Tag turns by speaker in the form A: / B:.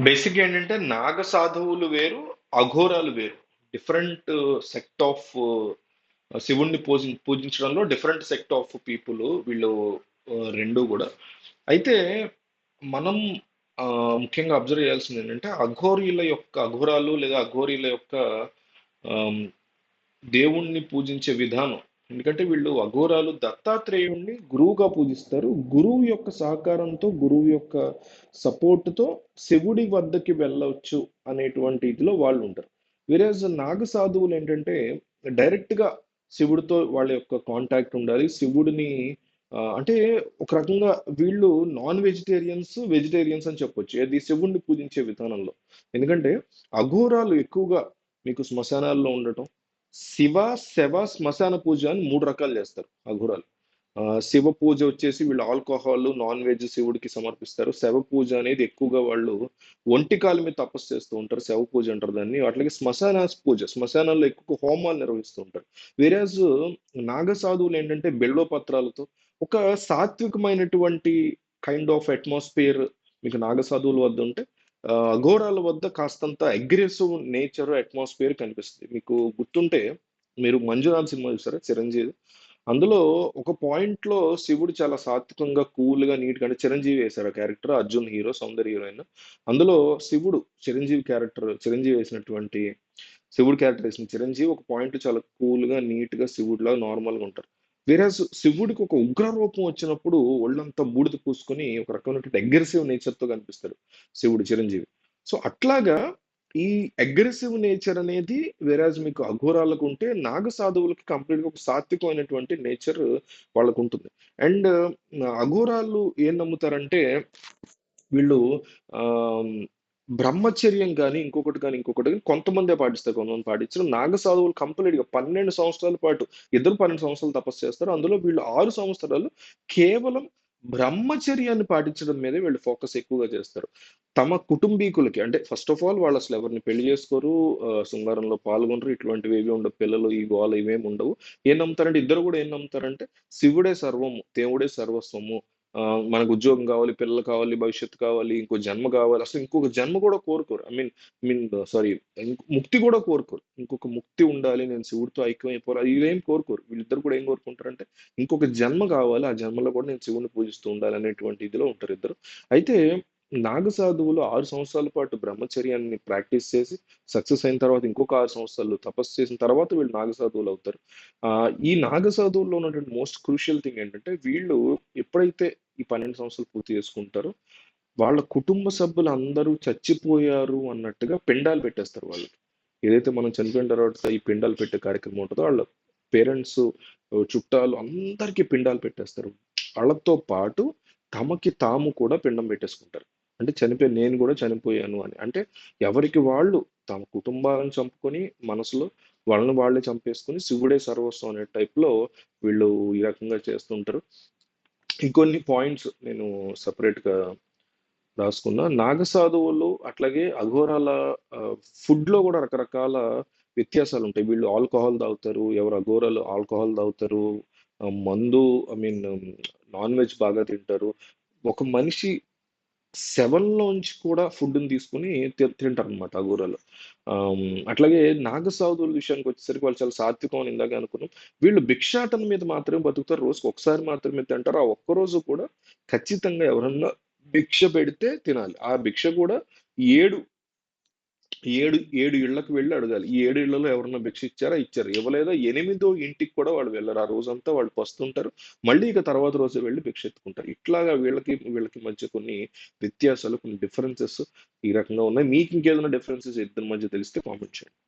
A: Basic ఏంటంటే నాగ సాధువులు వేరు అఘోరాలు వేరు. Different uh, sect of uh, శివుణ్ణి పూజి పూజించడంలో డిఫరెంట్ సెక్ట్ ఆఫ్ పీపుల్ వీళ్ళు uh, రెండు కూడా. అయితే మనం ముఖ్యంగా అబ్జర్వ్ చేయాల్సింది ఏంటంటే అఘోరీల యొక్క అఘోరాలు లేదా అఘోరీల యొక్క um, దేవుణ్ణి పూజించే విధానం ఎందుకంటే వీళ్ళు అఘోరాలు దత్తాత్రేయుణ్ణి గురువుగా పూజిస్తారు. గురువు యొక్క సహకారంతో గురువు యొక్క సపోర్ట్తో శివుడి వద్దకి వెళ్ళవచ్చు అనేటువంటి ఇదిలో వాళ్ళు ఉంటారు. వేరేజ్ నాగ సాధువులు ఏంటంటే డైరెక్ట్గా శివుడితో వాళ్ళ యొక్క కాంటాక్ట్ ఉండాలి. శివుడిని అంటే ఒక రకంగా వీళ్ళు నాన్ వెజిటేరియన్స్ వెజిటేరియన్స్ అని చెప్పొచ్చు. అది శివుడిని పూజించే విధానంలో. ఎందుకంటే అఘోరాలు ఎక్కువగా మీకు శ్మశానాల్లో ఉండటం శివ శవ శ్మశాన పూజ అని మూడు రకాలు చేస్తారు అఘోరాలు. ఆ, శివ పూజ వచ్చేసి వీళ్ళు ఆల్కహాల్ నాన్ వెజ్ శివుడికి సమర్పిస్తారు. శవ పూజ అనేది ఎక్కువగా వాళ్ళు ఒంటి కాలు మీద తపస్సు చేస్తూ ఉంటారు. శవ పూజ అంటారు దాన్ని. అట్లాగే శ్మశాన పూజ శ్మశానాల్లో ఎక్కువ హోమాలు నిర్వహిస్తూ ఉంటారు. వేరేజ్ నాగ సాధువులు ఏంటంటే బెల్లో పత్రాలతో ఒక సాత్వికమైనటువంటి కైండ్ ఆఫ్ అట్మాస్ఫియర్ మీకు నాగ సాధువుల వద్ద ఉంటే అఘోరాల వద్ద కాస్తంత అగ్రెసివ్ నేచర్ అట్మాస్ఫియర్ కనిపిస్తుంది. మీకు గుర్తుంటే మీరు మంజునాథ్ సినిమా చూసారా? చిరంజీవి. అందులో ఒక పాయింట్లో శివుడు చాలా సాత్వికంగా కూల్గా నీట్గా అంటే చిరంజీవి వేశారు ఆ character. Arjun hero Soundarya heroine. అందులో శివుడు చిరంజీవి క్యారెక్టర్ చిరంజీవి వేసినటువంటి శివుడు క్యారెక్టర్ వేసిన చిరంజీవి ఒక పాయింట్ చాలా కూల్గా నీట్గా నీట్గా ఉంటారు. వేరాజ్ శివుడికి ఒక ఉగ్ర రూపం వచ్చినప్పుడు ఒళ్ళంతా బూడిద పూసుకొని ఒక రకమైనటువంటి అగ్రెసివ్ నేచర్తో కనిపిస్తాడు శివుడు చిరంజీవి. సో అట్లాగా ఈ అగ్రెసివ్ నేచర్ అనేది వేరాజ్ మీకు అఘోరాలకు ఉంటే నాగ సాధువులకి కంప్లీట్గా ఒక సాత్వికమైనటువంటి నేచర్ వాళ్ళకు ఉంటుంది. అండ్ అఘోరాలు ఏం నమ్ముతారంటే వీళ్ళు బ్రహ్మచర్యం కానీ ఇంకొకటి కానీ ఇంకొకటి కానీ కొంతమందే పాటిస్తారు కొంతమంది పాటించరు. నాగ సాధువులు కంప్లీట్గా పన్నెండు సంవత్సరాల పాటు ఇద్దరు పన్నెండు సంవత్సరాలు తపస్సు చేస్తారు. అందులో వీళ్ళు ఆరు సంవత్సరాలు కేవలం బ్రహ్మచర్యాన్ని పాటించడం మీదే వీళ్ళు ఫోకస్ ఎక్కువగా చేస్తారు. తమ కుటుంబీకులకి అంటే ఫస్ట్ ఆఫ్ ఆల్ వాళ్ళు అసలు ఎవరిని పెళ్ళి చేసుకోరు శృంగారంలో పాల్గొనరు. ఇటువంటివి ఏవి ఉండవు. పిల్లలు ఈ గోల ఇవేమి ఉండవు. ఏం నమ్ముతారంటే ఇద్దరు కూడా ఏం నమ్ముతారంటే శివుడే సర్వము దేవుడే సర్వస్వము మనకు ఉద్యోగం కావాలి పిల్లలు కావాలి భవిష్యత్తు కావాలి ఇంకో జన్మ కావాలి. అసలు ఇంకొక జన్మ కూడా కోరుకోరు. ఐ మీన్ మీన్ సారీ ముక్తి కూడా కోరుకోరు. ఇంకొక ముక్తి ఉండాలి నేను శివుడితో ఐక్యమైపోవాలి ఇవేం కోరుకోరు. వీళ్ళిద్దరు కూడా ఏం కోరుకుంటారంటే ఇంకొక జన్మ కావాలి ఆ జన్మలో కూడా నేను శివుని పూజిస్తూ ఉండాలి అనేటువంటి ఇదిలో ఉంటారు ఇద్దరు. అయితే నాగసాధువులు ఆరు సంవత్సరాల పాటు బ్రహ్మచర్యాన్ని ప్రాక్టీస్ చేసి సక్సెస్ అయిన తర్వాత ఇంకొక ఆరు సంవత్సరాలు తపస్సు చేసిన తర్వాత వీళ్ళు నాగసాధువులు అవుతారు. ఈ నాగసాధువుల్లో ఉన్నటువంటి మోస్ట్ క్రూషియల్ థింగ్ ఏంటంటే వీళ్ళు ఎప్పుడైతే ఈ పన్నెండు సంవత్సరాలు పూర్తి చేసుకుంటారో వాళ్ళ కుటుంబ సభ్యులు అందరూ చచ్చిపోయారు అన్నట్టుగా పిండాలు పెట్టేస్తారు వాళ్ళకి. ఏదైతే మనం చనిపోయిన తర్వాత ఈ పిండాలు పెట్టే కార్యక్రమం ఉంటుందో వాళ్ళ పేరెంట్స్ చుట్టాలు అందరికీ పిండాలు పెట్టేస్తారు. వాళ్ళతో పాటు తమకి తాము కూడా పిండం పెట్టేసుకుంటారు. అంటే చనిపోయి నేను కూడా చనిపోయాను అని. అంటే ఎవరికి వాళ్ళు తమ కుటుంబాలను చంపుకొని మనసులో వాళ్ళని వాళ్ళే చంపేసుకొని శివుడే సర్వస్వం అనే టైప్లో వీళ్ళు ఈ రకంగా చేస్తుంటారు. ఇంకొన్ని పాయింట్స్ నేను సపరేట్గా రాసుకున్నా. నాగసాధువులు అట్లాగే అఘోరాల ఫుడ్లో కూడా రకరకాల వ్యత్యాసాలు ఉంటాయి. వీళ్ళు ఆల్కహాల్ తాగుతారు ఎవరు అఘోరాలు ఆల్కహాల్ తాగుతారు మందు ఐ మీన్ నాన్ వెజ్ బాగా తింటారు. ఒక మనిషి శవంలోంచి కూడా ఫుడ్ని తీసుకుని తి- తింటారు అనమాట ఆ ఆమ్, అట్లాగే నాగసాధువుల విషయానికి వచ్చేసరికి వాళ్ళు చాలా సాత్వికం అని ఇందాక అనుకున్నాం. వీళ్ళు భిక్షాటన మీద మాత్రమే బతుకుతారు. రోజుకి ఒకసారి మాత్రమే తింటారు. ఆ ఒక్క రోజు కూడా ఖచ్చితంగా ఎవరన్నా భిక్ష పెడితే తినాలి. ఆ భిక్ష కూడా ఏడు ఏడు ఏడు ఇళ్ళకు వెళ్ళి అడగాలి. ఈ ఏడు ఇళ్ళలో ఎవరన్నా భిక్ష ఇచ్చారా? ఇచ్చారు. ఇవ్వలేదా? ఎనిమిదో ఇంటికి కూడా వాళ్ళు వెళ్ళరు. ఆ రోజంతా వాళ్ళు పస్తుంటారు. మళ్ళీ ఇక తర్వాత రోజు వెళ్ళి భిక్ష ఎత్తుకుంటారు. ఇట్లాగా వీళ్ళకి వీళ్ళకి మధ్య కొన్ని వ్యత్యాసాలు కొన్ని డిఫరెన్సెస్ ఈ రకంగా ఉన్నాయి. మీకు ఇంకేదైనా డిఫరెన్సెస్ ఇద్దరి మధ్య తెలిస్తే కామెంట్ చేయండి.